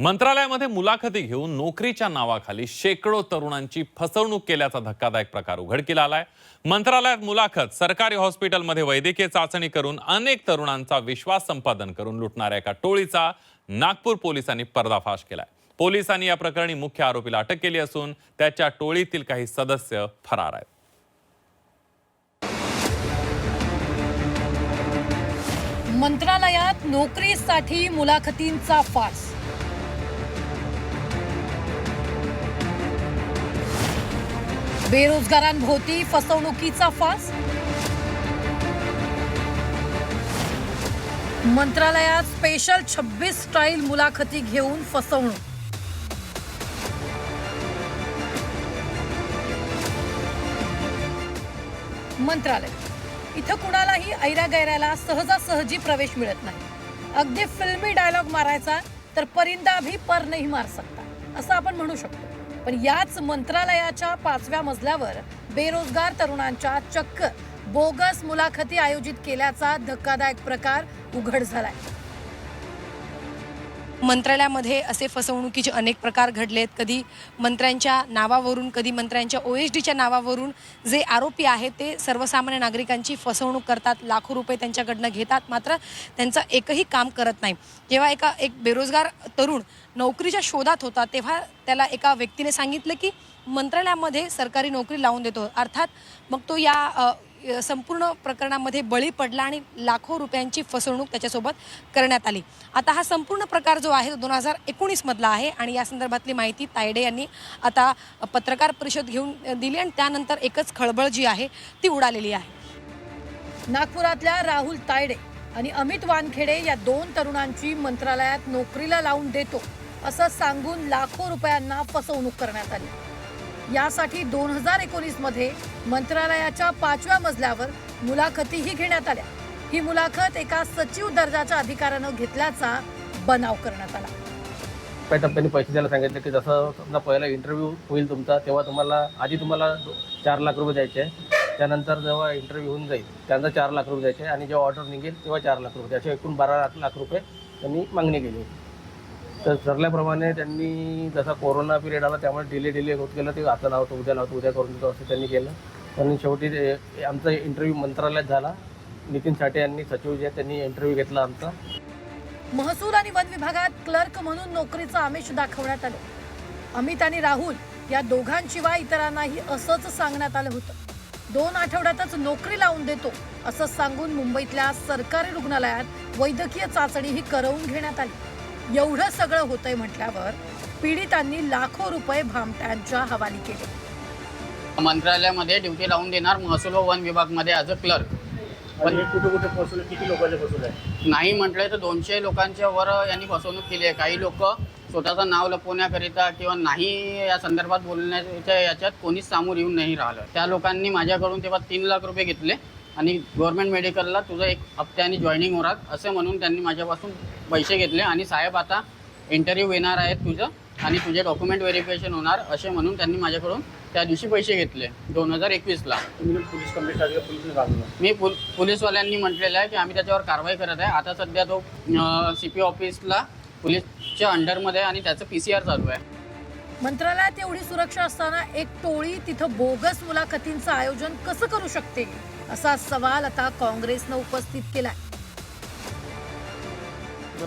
मंत्रालयामध्ये मुलाखती घेऊन नोकरीच्या नावाखाली शेकडो तरुणांची फसवणूक केल्याचा धक्कादायक प्रकार उघडकीला आलाय. मंत्रालयात मुलाखत सरकारी हॉस्पिटलमध्ये वैद्यकीय चाचणी करून अनेक तरुणांचा विश्वास संपादन करून लुटणाऱ्या एका टोळीचा नागपूर पोलिसांनी पर्दाफाश केलाय. पोलिसांनी या प्रकरणी मुख्य आरोपीला अटक केली असून त्याच्या टोळीतील काही सदस्य फरार आहेत. मंत्रालयात नोकरीसाठी मुलाखतींचा फास. बेरोजगारांभोवती फसवणुकीचा फास? मंत्रालयात स्पेशल छब्बीस स्टाईल मुलाखती घेऊन फसवणूक. मंत्रालय इथं कुणालाही ऐरा गैराला सहजासहजी प्रवेश मिळत नाही. अगदी फिल्मी डायलॉग मारायचा तर परिंदा भी पर नाही मार सकता असं आपण म्हणू शकतो. पण याच मंत्रालयाच्या पाचव्या मजल्यावर बेरोजगार तरुणांच्या चक्क बोगस मुलाखती आयोजित केल्याचा धक्कादायक प्रकार उघड झालाय. मंत्रालयामध्ये असे फसवणुकीचे अनेक प्रकार घडलेत. कधी मंत्र्यांच्या नावावरून कधी मंत्र्यांच्या ओ एच डीच्या नावावरून जे आरोपी आहेत ते सर्वसामान्य नागरिकांची फसवणूक करतात. लाखो रुपये त्यांच्याकडनं घेतात मात्र त्यांचं एकही काम करत नाही. जेव्हा एका एक बेरोजगार तरुण नोकरीच्या शोधात होता तेव्हा त्याला एका व्यक्तीने सांगितलं की मंत्रालयामध्ये सरकारी नोकरी लावून देतो. अर्थात मग तो या संपूर्ण प्रकरणामध्ये बळी पडला आणि लाखो रुपयांची फसवणूक त्याच्यासोबत करण्यात आली. आता हा संपूर्ण प्रकार जो आहे तो दोन हजार एकोणीसमधला आहे आणि या संदर्भातली माहिती तायडे यांनी आता पत्रकार परिषद घेऊन दिली आणि त्यानंतर एकच खळबळ जी आहे ती उडालेली आहे. नागपुरातल्या राहुल तायडे आणि अमित वानखेडे या दोन तरुणांची मंत्रालयात नोकरीला लावून देतो असं सांगून लाखो रुपयांना फसवणूक करण्यात आली. यासाठी दोन हजार एकोणीसमध्ये मंत्रालयाच्या पाचव्या मजल्यावर मुलाखतीही घेण्यात आल्या. ही मुलाखत एका सचिव दर्जाच्या अधिकाऱ्यानं घेतल्याचा बनाव करण्यात आला. टप्प्याटप्प्याने पैसे द्यायला सांगितले की जसं समजा पहिला इंटरव्ह्यू होईल तुमचा तेव्हा तुम्हाला आधी तुम्हाला चार लाख रुपये द्यायचे त्यानंतर जेव्हा इंटरव्ह्यू होऊन जाईल त्यानंतर चार लाख रुपये द्यायचे आणि जेव्हा ऑर्डर निघेल तेव्हा चार लाख रुपये द्यायचे एकूण बारा लाख लाख रुपये त्यांनी मागणी केली होती. तर ठरल्याप्रमाणे त्यांनी जसा कोरोना पिरियड आला त्यामुळे डिले डिले होत गेलं. ते आता लावतो उद्या लावतो उद्या करून देतो असं त्यांनी केलं. पण शेवटी ते- आमचा इंटरव्ह्यू मंत्रालयात झाला. नितीन साठे यांनी सचिव जे त्यांनी इंटरव्ह्यू घेतला आमचा. महसूल आणि वन विभागात क्लर्क म्हणून नोकरीचं आमिष दाखवण्यात आलं. अमित आणि राहुल या दोघांशिवाय इतरांनाही असंच सांगण्यात आलं होतं. दोन आठवड्यातच नोकरी लावून देतो असं सांगून मुंबईतल्या सरकारी रुग्णालयात वैद्यकीय चाचणीही करवून घेण्यात आली. एवढं सगळं होतंय म्हटल्यावर पीडितांनी लाखो रुपये भामट्यांच्या हवाली केले. मंत्रालयामध्ये ड्युटी लावून देणार महसूल व वन विभागमध्ये ॲज अ क्लर्क पण हे कुठे कुठे फसवलं? किती लोकांचे फसवलं आहे? नाही म्हटलंय तर दोनशे लोकांच्या वर यांनी फसवणूक केली आहे. काही लोक स्वतःचं नाव लपवण्याकरिता किंवा नाही या संदर्भात बोलण्याच्या याच्यात कोणीच सामोर येऊन नाही राहिलं. त्या लोकांनी माझ्याकडून तेव्हा तीन लाख रुपये घेतले आणि गव्हर्नमेंट मेडिकलला तुझं एक हप्त्याने जॉईनिंग होणार असं म्हणून त्यांनी माझ्यापासून पैसे घेतले आणि साहेब आता इंटरव्ह्यू येणार आहेत तुझं आणि तुझे डॉक्युमेंट व्हेरिफिकेशन होणार असे म्हणून त्यांनी माझ्याकडून त्या दिवशी पैसे घेतले दोन हजार एकवीसला. तुम्ही पोलीस कंप्लेंट टाकली का? पोलिसने लागलं मी पोल पोलीसवाल्यांनी म्हटलेलं आहे की आम्ही त्याच्यावर कारवाई करत आहे. आता सध्या तो सी पी ऑफिसला पोलीसच्या अंडरमध्ये आहे आणि त्याचं पी सी आर चालू आहे. मंत्रालयात एवढी सुरक्षा असताना एक टोळी तिथं बोगस मुलाखतींचं आयोजन कसं करू शकते? असा सवाल आता काँग्रेसनं उपस्थित केलाय.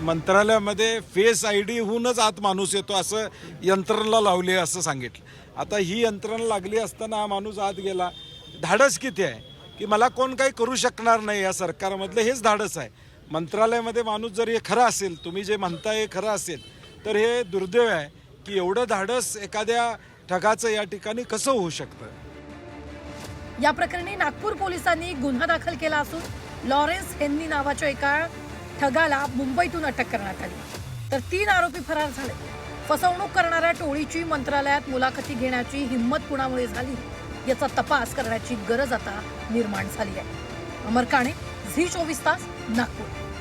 मंत्रालयामध्ये फेस आय डीहूनच आत माणूस येतो असं यंत्रणा लावली असं सांगितलं. आता ही यंत्रणा लागली असताना हा माणूस आत गेला. धाडस किती आहे? की मला कोण काही करू शकणार नाही या सरकारमधलं हेच धाडस आहे. मंत्रालयामध्ये माणूस जर हे खरं असेल तुम्ही जे म्हणताय हे खरं असेल तर हे दुर्दैव आहे की एवढं धाडस एखाद्या ठगाचं या ठिकाणी कसं होऊ शकतं? या प्रकरणी नागपूर पोलिसांनी गुन्हा दाखल केला असून लॉरेन्स हेन्नी नावाच्या एका ठगाला मुंबईतून अटक करण्यात आली. तर तीन आरोपी फरार झाले. फसवणूक करणाऱ्या टोळीची मंत्रालयात मुलाखती घेण्याची हिंमत कुणामुळे झाली? याचा तपास करण्याची गरज आता निर्माण झाली आहे. अमर काणे झी चोवीस तास नागपूर.